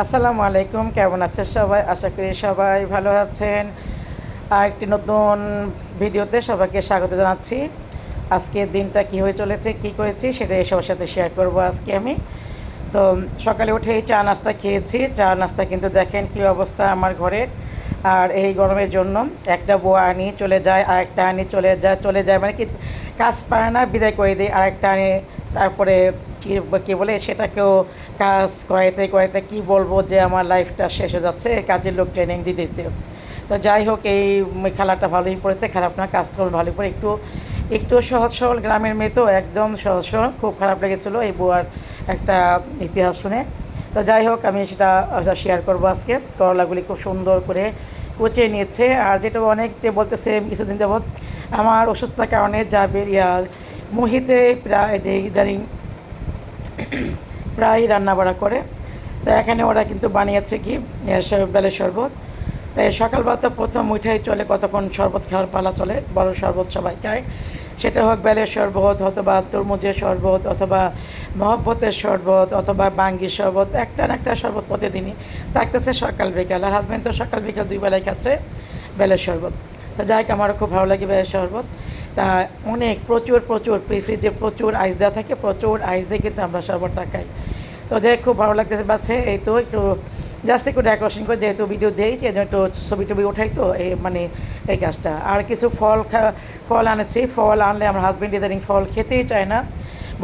আসসালামু আলাইকুম, কেমন আছেন সবাই? আশা করি সবাই ভালো আছেন। আর একটি নতুন ভিডিওতে সবাইকে স্বাগত জানাচ্ছি। আজকের দিনটা কী হয়ে চলেছে, কী করেছি সেটা সবার সাথে শেয়ার করব আজকে আমি। তো সকালে উঠেই চা নাস্তা খেয়েছি। চা নাস্তা কিন্তু দেখেন কী অবস্থা আমার ঘরের আর এই গরমের জন্য একটা বউ আনি চলে যায় আর একটা আনি চলে যায় চলে যায় মানে কি কাজ পারে না, বিদায় করে দিই আর একটা আনি তারপরে কী বলে, সেটাকেও কাজ করাইতে করাইতে কি বলব যে আমার লাইফটা শেষ হয়ে যাচ্ছে, কাজের লোক ট্রেনিং দিতে দিতে। তো যাই হোক, এই খেলাটা ভালোই পড়েছে, খারাপ না কাজকর্ম ভালোই পড়ে। একটু একটু সহজ সরল গ্রামের মেয়ে তো, একদম সহজ সরল, খুব খারাপ লেগেছিলো এই বুয়ার একটা ইতিহাস শুনে। তো যাই হোক, আমি সেটা শেয়ার করব আজকে। করলাগুলি খুব সুন্দর করে কুচিয়ে নিয়েছে। আর যেটা অনেক বলতেছে, কিছুদিন যাবৎ আমার অসুস্থতার কারণে যাবে ইয়ার মুহিতে প্রায় ইদানিং প্রায় রান্নাবাড়া করে। তো এখানে ওরা কিন্তু বানিয়েছে কি বেলের শরবত। তাই সকালবেলা তো প্রথম উঠাই চলে কতক্ষণ শরবত খাওয়ার পালা চলে, বড় শরবত সবাই খায়। সেটা হোক বেলের শরবত অথবা তরমুজের শরবত অথবা মহব্বতের শরবত অথবা বাঙ্গির শরবত, একটা না একটা শরবত প্রতিদিনই থাকতেছে সকাল বিকাল। আর হাজব্যান্ড তো সকাল বিকাল দুই বেলায় খাচ্ছে বেলের শরবত। তো যাই আমারও খুব ভালো লাগে বেলের শরবত। তা অনেক, প্রচুর প্রচুর ফ্রিজে প্রচুর আইস দেওয়া থাকে, প্রচুর আইস দিয়ে কিন্তু আমরা শরবতটা খাই। তো যাই খুব ভালো লাগতেছে। বাচ্চা এই তো একটু জাস্ট একটু ডেকোরেশন করে যেহেতু ভিডিও দেই যে একটু ছবি টবি ওঠাই তো, এই মানে এই কাজটা। আর কিছু ফল ফল আনেছি। ফল আনলে আমার হাজব্যান্ড ইদানিং ফল খেতেই চায় না।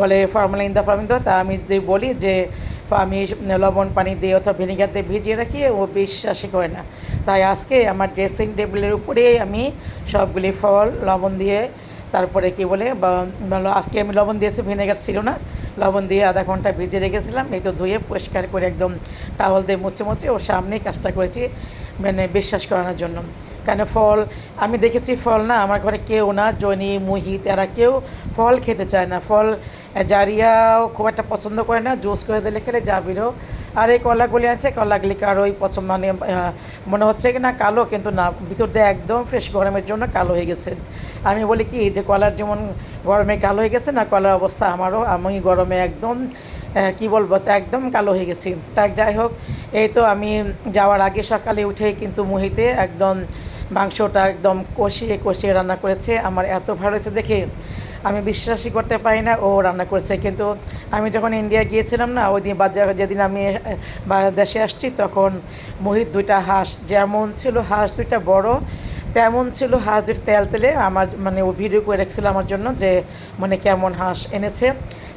বলে ফর্মালিন দা ফর্মালিন দা তা আমি বলি যে আমি লবণ পানি দিয়ে অথবা ভিনিগার দিয়ে ভিজিয়ে রাখি, ও বিশ্বাসই করে না। তাই আজকে আমার ড্রেসিং টেবিলের উপরেই আমি সবগুলি ফল, লবণ দিয়ে তারপরে কি বলে আজকে আমি লবণ দিয়েছি, ভিনেগার ছিল না। লবণ দিয়ে আধা ঘণ্টা ভিজে রেখেছিলাম, এই তো ধুয়ে পরিষ্কার করে একদম টাওয়াল দিয়ে মুছে মুছে ওর সামনেই কাজটা করেছি মানে বিশ্বাস করানোর জন্য। কেন ফল? আমি দেখেছি ফল না, আমার ঘরে কেউ না, জনি, মুহিত, এরা কেউ ফল খেতে চায় না। ফল জারিয়াও খুব একটা পছন্দ করে না, জুস করে দিলে খেলে জাবিরও আর এই কলাগুলি আছে কলাগুলি কারোই পছন্দ মানে মনে হচ্ছে কি না কালো, কিন্তু না, ভিতর দিয়ে একদম ফ্রেশ গরমের জন্য কালো হয়ে গেছে। আমি বলি কি, যে কলার যেমন গরমে কালো হয়ে গেছে না, কলার অবস্থা আমারও, আমি গরমে একদম কি বলব, তা একদম কালো হয়ে গেছি। তাই যাই হোক, এই তো আমি যাওয়ার আগে সকালে উঠে কিন্তু মুহিতে একদম মাংসটা একদম কষিয়ে কষিয়ে রান্না করেছে। আমার এত ভালো হয়েছে দেখে। আমি বিশ্বাসই করতে পারি না, ও রান্না করেছে। কিন্তু আমি যখন ইন্ডিয়া গিয়েছিলাম না, ওই দিন বাজার, যেদিন আমি দেশে আসছি, তখন মহিত দুইটা হাঁস, যেমন ছিল হাঁস দুইটা বড়, তেমন ছিল হাঁস দুটো তেল তেলে। আমার মানে ও ভিডিও করে রেখেছিল আমার জন্য যে মানে কেমন হাঁস এনেছে।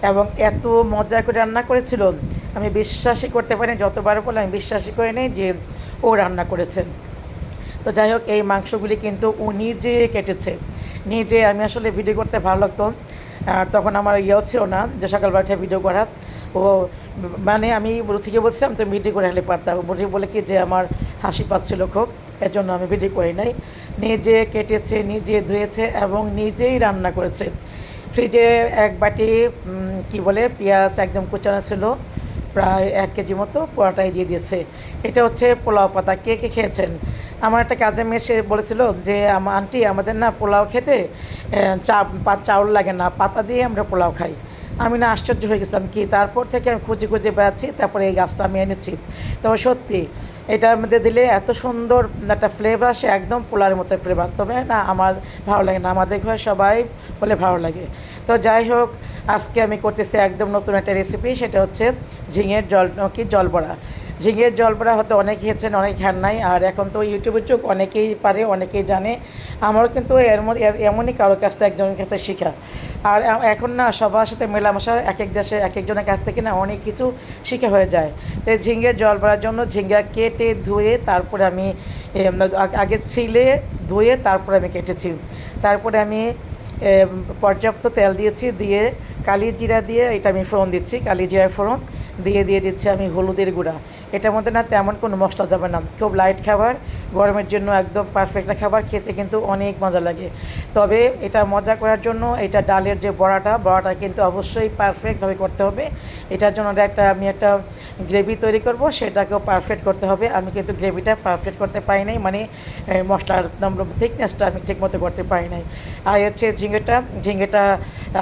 এবং এত মজা করে রান্না করেছিল। আমি বিশ্বাসই করতে পারি যতবার বলে আমি বিশ্বাসই করে নেই যে, ও রান্না করেছে। তো যাই হোক, এই মাংসগুলি কিন্তু ও নিজে কেটেছে। নিজে আমি আসলে ভিডিও করতে ভালো লাগতো। আর তখন আমার ইয়েও ছিল না যে সকালবেলা উঠে ভিডিও করা। ও মানে আমি রুথিকে বলছিলাম, তুমি ভিডিও করে হলে পারতাম রুথি বলে কি যে আমার হাসি পাচ্ছিল খুব এর জন্য আমি ভিডিও করি নাই। নিজে কেটেছে, নিজে ধুয়েছে এবং নিজেই রান্না করেছে। ফ্রিজে এক বাটি কি বলে, পেঁয়াজ একদম কুচানো ছিল। প্রায় এক কেজি মতো পোড়াটাই দিয়ে দিয়েছে। এটা হচ্ছে পোলাও পাতা। কে কে খেয়েছেন? আমার একটা কাজে মেয়ে সে বলেছিল যে আমার আন্টি, আমাদের না পোলাও খেতে চা চাউল লাগে না, পাতা দিয়ে আমরা পোলাও খাই। আমি না আশ্চর্য হয়ে গেছিলাম কি, তারপর থেকে আমি খুঁজে খুঁজে বেড়াচ্ছি, তারপরে এই গাছটা আমি এনেছি। তবে সত্যি এটার মধ্যে দিলে এত সুন্দর একটা ফ্লেভার আসে, একদম পোলার মতো ফ্লেভার তবে না, আমার ভালো লাগে না। আমাদের ঘরে সবাই বলে ভালো লাগে। তো যাই হোক, আজকে আমি করতেছি একদম নতুন একটা রেসিপি সেটা হচ্ছে ঝিঙের জল, কি? জল বড়া ঝিঙের জল বড়া হয়তো অনেক খেয়েছেন, অনেক খান নাই, আর এখন তো ইউটিউবের চোখ অনেকেই পারে, অনেকেই জানে। আমারও কিন্তু এর মধ্যে এমনই কারোর কাছ থেকে একজনের কাছ থেকে শেখা। আর এখন না সবার সাথে মেলামেশা এক এক দেশে এক একজনের কাছ থেকে না অনেক কিছু শিখে হয়ে যায়। তো ঝিঙ্গের জল ভরার জন্য ঝিঙ্গা কেটে ধুয়ে তারপরে আমি আগে ছিলে ধুয়ে তারপরে আমি কেটেছি। তারপরে আমি পর্যাপ্ত তেল দিয়েছি, দিয়ে কালি জিরা দিয়ে এটা আমি ফোড়ন দিচ্ছি, কালি জিরার ফোড়ন। দিয়ে দিয়ে দিচ্ছি আমি হলুদের গুঁড়া। এটার মধ্যে না তেমন কোনো মশলা যাবে না। খুব লাইট খাবার, গরমের জন্য একদম পারফেক্ট খাবার, খেতে কিন্তু অনেক মজা লাগে। তবে এটা মজা করার জন্য এটা ডালের যে বড়াটা বড়াটা কিন্তু অবশ্যই পারফেক্টভাবে করতে হবে। এটার জন্য একটা আমি একটা গ্রেভি তৈরি করব, সেটাকেও পারফেক্ট করতে হবে। আমি কিন্তু গ্রেভিটা পারফেক্ট করতে পারি নাই মানে মশলার থিকনেসটা আমি ঠিকমতো করতে পারি নাই। আর হচ্ছে ঝিঙেটা ঝিঙেটা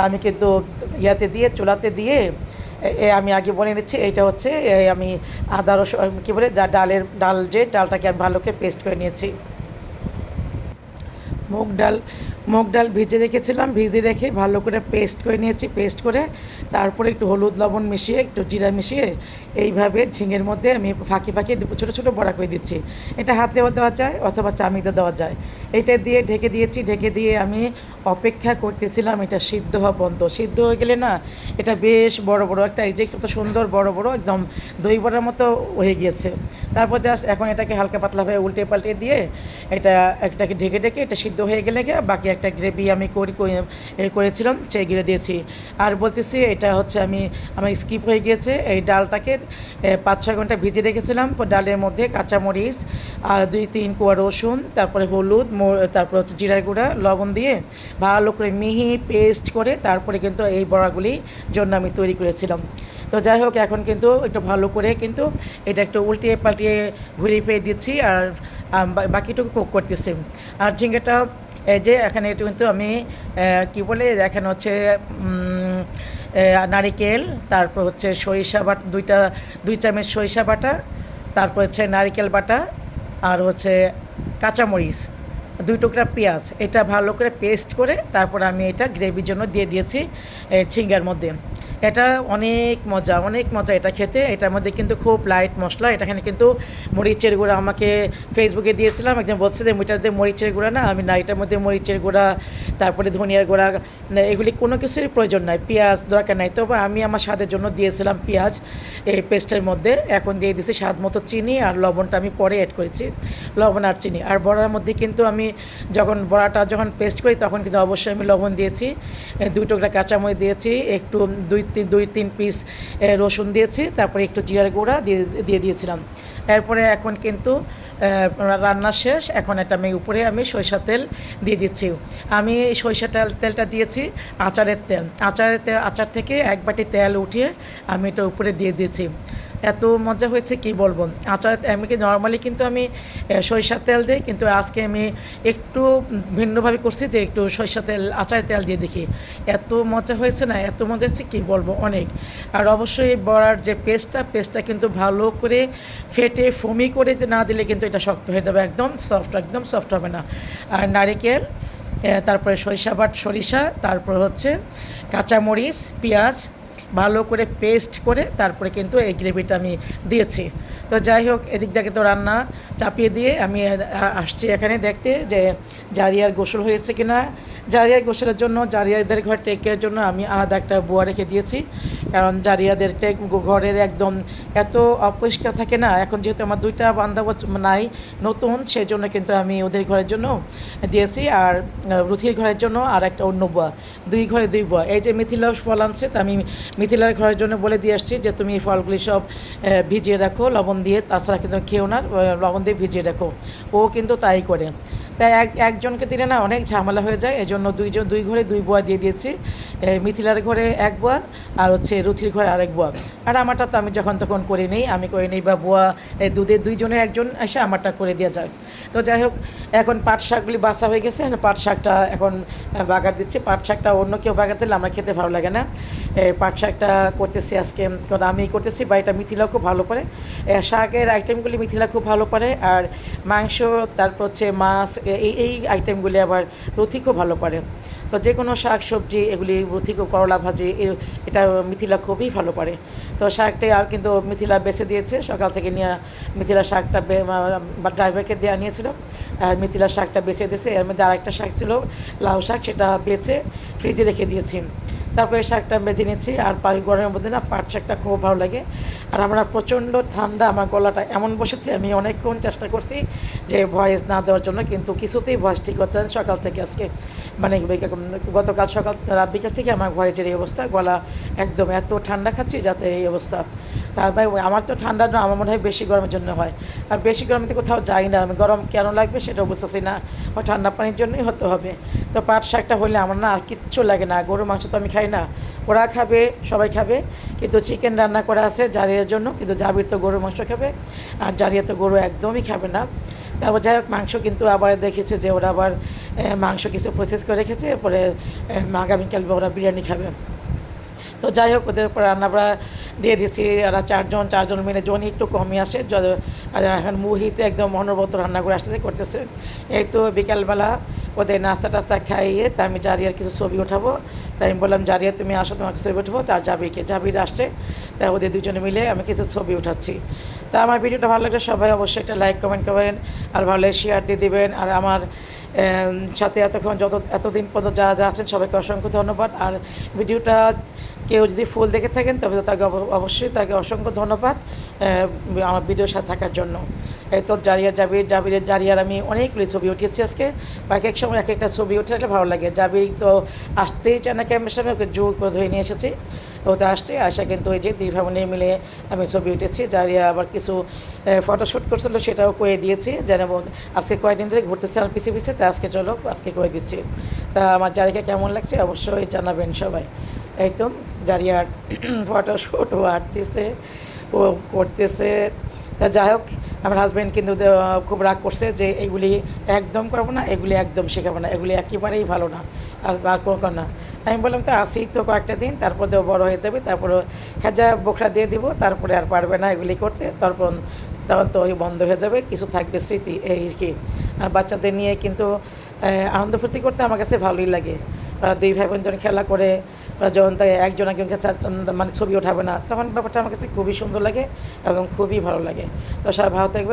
আমি কিন্তু ইয়াতে দিয়ে, চুলাতে দিয়ে আমি আগে বলে নিচ্ছি, এইটা হচ্ছে আমি আদা, রসুন কী বলে, যা ডালের, ডাল যে ডালটাকে আমি ভালো করে পেস্ট করে নিয়েছি। মুগ ডাল মুগ ডাল ভিজে রেখেছিলাম, ভিজে রেখে ভালো করে পেস্ট করে নিয়েছি পেস্ট করে তারপরে একটু হলুদ লবণ মিশিয়ে, একটু জিরা মিশিয়ে এইভাবে ঝিঙের মধ্যে আমি ফাঁকি ফাঁকি ছোটো ছোটো বড়া করে দিচ্ছি। এটা হাতেও দেওয়া যায় অথবা চামিতে দেওয়া যায়। এটা দিয়ে ঢেকে দিয়েছি, ঢেকে দিয়ে আমি অপেক্ষা করতেছিলাম এটা সিদ্ধ হওয়া পর্যন্ত। সিদ্ধ হয়ে গেলে না, এটা বেশ বড় বড় একটা এই যে কত সুন্দর বড় বড় একদম দই বড়ার মতো হয়ে গিয়েছে। তারপর জাস্ট এখন এটাকে হালকা পাতলাভাবে উল্টে পাল্টে দিয়ে এটা একটাকে ঢেকে ঢেকে এটা সিদ্ধ হয়ে গেলে গিয়ে বাকি একটা গ্রেভি আমি করি করেছিলাম, সেই গিরে দিয়েছি। আর বলতেছি, এটা হচ্ছে আমি, আমার স্কিপ হয়ে গিয়েছে। এই ডালটাকে পাঁচ ছয় ঘণ্টা ভিজে রেখেছিলাম। ডালের মধ্যে কাঁচামরিচ, আর দুই তিন কোয়া রসুন, তারপরে হলুদ তারপর হচ্ছে জিরার গুঁড়া, লবণ দিয়ে ভালো করে মিহি পেস্ট করে তারপরে কিন্তু এই বড়াগুলি জন্য আমি তৈরি করেছিলাম। তো যাই হোক, এখন কিন্তু একটু ভালো করে কিন্তু এটা একটু উল্টিয়ে পাল্টিয়ে ঘুরিয়ে ফিরিয়ে দিচ্ছি, আর বাকিটুকু কুক করতেছি। আর ঝিঙ্গাটা এই যে এখানে একটু কিন্তু আমি কি বলে এখানে হচ্ছে নারিকেল তারপর হচ্ছে সরিষা বাটা দুইটা দুই চামচ সরিষা বাটা তারপর হচ্ছে নারিকেল বাটা আর হচ্ছে কাঁচামরিচ দুই টুকরা পেঁয়াজ। এটা ভালো করে পেস্ট করে তারপর আমি এটা গ্রেভির জন্য দিয়ে দিয়েছি এ, ঝিঙ্গার মধ্যে। এটা অনেক মজা অনেক মজা এটা খেতে। এটার মধ্যে কিন্তু খুব লাইট মশলা। এটাখানে কিন্তু মরিচের গুঁড়া আমাকে ফেসবুকে দিয়েছিলাম। একজন বলছে যে এটাতে মরিচের গুঁড়া না? আমি, না, এটার মধ্যে মরিচের গুঁড়া, তারপরে ধনিয়ার গুঁড়া এগুলি কোনো কিছুরই প্রয়োজন নাই। পেঁয়াজ দরকার নাই। তবে আমি আমার স্বাদের জন্য দিয়েছিলাম পেঁয়াজ এই পেস্টের মধ্যে। এখন দিয়ে দিয়েছি স্বাদ মতো চিনি আর লবণটা আমি পরে অ্যাড করেছি। লবণ আর চিনি। আর বড়ার মধ্যে কিন্তু আমি যখন বড়াটা যখন পেস্ট করি, তখন কিন্তু অবশ্যই আমি লবণ দিয়েছি। দুই টুকরা কাঁচামরিচ দিয়েছি, একটু দুই দুই, তিন পিস রসুন দিয়েছি, তারপরে একটু জিরার গুঁড়া দিয়ে দিয়ে দিয়েছিলাম। এরপরে এখন কিন্তু রান্না শেষ। এখন এটা আমি উপরে আমি সরিষা তেল দিয়ে দিচ্ছি। আমি সরিষা তেল তেলটা দিয়েছি আচারের তেল। আচারের তেল আচার থেকে এক বাটি তেল উঠিয়ে আমি এটা উপরে দিয়ে দিয়েছি। এত মজা হয়েছে, কি বলব? আচার আমি কি নর্মালি কিন্তু আমি সরিষার তেল দিই, কিন্তু আজকে আমি একটু ভিন্নভাবে করছি যে একটু সরিষা তেল আচারের তেল দিয়ে দেখি। এত মজা হয়েছে না? এত মজা হচ্ছে কী বলব? অনেক। আর অবশ্যই বড়ার যে পেস্টটা পেস্টটা কিন্তু ভালো করে ফেটে, ফমি করে না দিলে কিন্তু এটা শক্ত হয়ে যাবে একদম সফট একদম সফট হবে না। আর নারিকেল তারপরে সরিষা বাট সরিষা, তারপর হচ্ছে কাঁচামরিচ, পেঁয়াজ ভালো করে পেস্ট করে তারপরে কিন্তু এই গ্রেভিটা আমি দিয়েছি। তো যাই হোক, এদিক থেকে তো রান্না চাপিয়ে দিয়ে আমি আসছি এখানে দেখতে যে জারিয়ার গোসল হয়েছে কি না জারিয়ার গোসলের জন্য, জারিয়াদের ঘর টেক কেয়ারের জন্য আমি আলাদা একটা বুয়া রেখে দিয়েছি। কারণ জারিয়াদের টেক ঘরের একদম এত অপরিষ্কার থাকে না। এখন যেহেতু আমার দুইটা বান্ধব নাই নতুন সেই জন্য কিন্তু আমি ওদের ঘরের জন্য দিয়েছি। আর রুথির ঘরের জন্য আর একটা অন্য বুয়া। দুই ঘরে দুই বুয়া। এই যে মিথিলা ফল আনছে তা আমি মিথিলার ঘরের জন্য বলে দিয়ে আসছি যে তুমি এই ফলগুলি সব ভিজিয়ে রাখো, লবণ দিয়ে, তাছাড়া কিন্তু খেও না লবণ দিয়ে ভিজিয়ে রাখো। ও কিন্তু তাই করে। তাই এক, একজনকে দিলে না অনেক ঝামেলা হয়ে যায়, এজন্য দুইজন, দুই ঘরে দুই বুয়া দিয়ে দিয়েছি। মিথিলার ঘরে এক বোয়া আর হচ্ছে রুথির ঘরে আরেক বোয়া। আর আমারটা তো আমি যখন তখন করে নিই, আমি করে নিই বা বুয়া দুধের দুইজনের একজন এসে আমারটা করে দেওয়া যায়। তো যাই হোক, এখন পাট শাকগুলি বাসা হয়ে গেছে পাট শাকটা এখন বাগার দিচ্ছে। পাট শাকটা অন্য কেউ বাগার দিলে আমার খেতে ভালো লাগে না। পাট শাকটা করতেছি আজকে। আমি করতেছি, বা এটা মিথিলাও খুব ভালো পারে শাকের আইটেমগুলি মিথিলা খুব ভালো পারে আর মাংস, তারপর হচ্ছে মাছ এই এই আইটেমগুলি আবার রথি খুব ভালো পারে তো যে কোনো শাক, সবজি, এগুলি খুব করলা ভাজি এটা মিথিলা খুবই ভালো পারে। তো শাকটা আর কিন্তু মিথিলা বেছে দিয়েছে, সকাল থেকে নিয়ে মিথিলা শাকটা বা ড্রাইভারকে দেওয়া নিয়েছিল। মিথিলা শাকটা বেছে দিয়েছে, এর মধ্যে আরেকটা শাক ছিল, লাউ শাক, সেটা বেছে ফ্রিজে রেখে দিয়েছি। তারপরে শাকটা বেছে নিচ্ছি আর পাখি গরমের মধ্যে না পাট শাকটা খুব ভালো লাগে। আর আমরা প্রচণ্ড ঠান্ডা, আমার গলাটা এমন বসেছে, আমি অনেকক্ষণ চেষ্টা করছি যে ভয়েস না দেওয়ার জন্য, কিন্তু কিছুতেই ভয়েস ঠিক হচ্ছে সকাল থেকে আজকে। মানে গতকাল সকাল রাত বিকাল থেকে আমার ভয়েসের এই অবস্থা, গলা একদম এত ঠান্ডা খাচ্ছি যাতে এই অবস্থা। তারপরে আমার তো ঠান্ডা না আমার মনে হয় বেশি গরমের জন্য হয়। আর বেশি গরমে কোথাও যাই না, আমি গরম কেন লাগবে সেটা বুঝতেছি না। ও ঠান্ডা পানির জন্যই হতে হবে। তো পাট শাকটা হলে আমার না আর কিচ্ছু লাগে না। গরু মাংস তো আমি খাই না। ওরা খাবে, সবাই খাবে। কিন্তু চিকেন রান্না করা আছে জারিয়ার জন্য। কিন্তু জাবির তো গরুর মাংস খাবে। আর জারিয়া তো গরু একদমই খাবে না। তারপর যাই হোক, মাংস কিন্তু আবার দেখেছে যে ওরা আবার মাংস কিছু প্রসেস করে রেখেছে এরপরে আগামীকাল ওরা বিরিয়ানি খাবে। তো যাই হোক, ওদের উপর রান্না আমরা দিয়ে দিচ্ছি এরা চারজন চারজন মিলে জন একটু কমই আসে। এখন মুহিতে একদম অনবরত রান্না করে আসতেছে, করতেছে। এই তো বিকালবেলা ওদের নাস্তা টাস্তা খাইয়ে তা আমি জারিয়ার কিছু ছবি ওঠাবো তাই আমি বললাম, জারিয়া, তুমি আসো, তোমাকে ছবি উঠাবো। তার জাবিকে জাবির আসছে। তাই ওদের দুজনে মিলে আমি কিছু ছবি উঠাচ্ছি। তা আমার ভিডিওটা ভালো লাগলে সবাই অবশ্যই একটা লাইক কমেন্ট করবেন। আর ভালো শেয়ার দিয়ে দিবেন। আর আমার সাথে এতক্ষণ যত, এতদিন পর্যন্ত যা যা আছেন, সবাইকে অসংখ্য ধন্যবাদ। আর ভিডিওটা কেউ যদি ফুল দেখে থাকেন, তবে তাকে অব- অবশ্যই তাকে অসংখ্য ধন্যবাদ আমার ভিডিওর সাথে থাকার জন্য। এই তো জারিয়া জাবির জাবিরের জারিয়ার আমি অনেকগুলি ছবি উঠিয়েছি আজকে। বা এক সময় এক একটা ছবি উঠে রাখলে ভালো লাগে। জাবির তো আসতেই চায় না ক্যামেরার সামনে, ওকে জোর করে ধরে নিয়ে এসেছি। ওতে আসছে আসা কিন্তু ওই যে দুই ভাবনে মিলে আমি ছবি উঠেছি। জারিয়া আবার কিছু ফটোশ্যুট করছিল, সেটাও করে দিয়েছি। যেন আজকে কয়েকদিন ধরে ঘুরতেছে আমার পিছিয়ে পিছিয়ে, তা আজকে চলো, আজকে করে দিচ্ছি। তা আমার জারিকা কেমন লাগছে অবশ্যই জানাবেন সবাই। এই তো জারিয়ার ফটোশ্যুট ও আঁটতেছে ও করতেছে। তা যাই হোক, আমার হাজব্যান্ড কিন্তু খুব রাগ করছে যে এগুলি একদম করব না, এগুলি একদম শেখাবো না, এগুলি একেবারেই ভালো না, আর আর কোনো না। আমি বললাম, তো আসি তো কয়েকটা দিন, তারপর তো বড় হয়ে যাবে, তারপর হেজা বোখরা দিয়ে দিব, তারপরে আর পারবে না এগুলি করতে, তারপর, তখন তো ওই বন্ধ হয়ে যাবে, কিছু থাকবে স্মৃতি, এই আর কি। আর বাচ্চাদের নিয়ে কিন্তু আনন্দ ফুর্তি করতে আমার কাছে ভালোই লাগে। দুই ভাই বোন যখন খেলা করে যখন তাই একজন একজনকে মানে ছবি ওঠাবে না, তখন ব্যাপারটা আমার কাছে খুবই সুন্দর লাগে এবং খুবই ভালো লাগে। তো সবাই ভালো থাকবে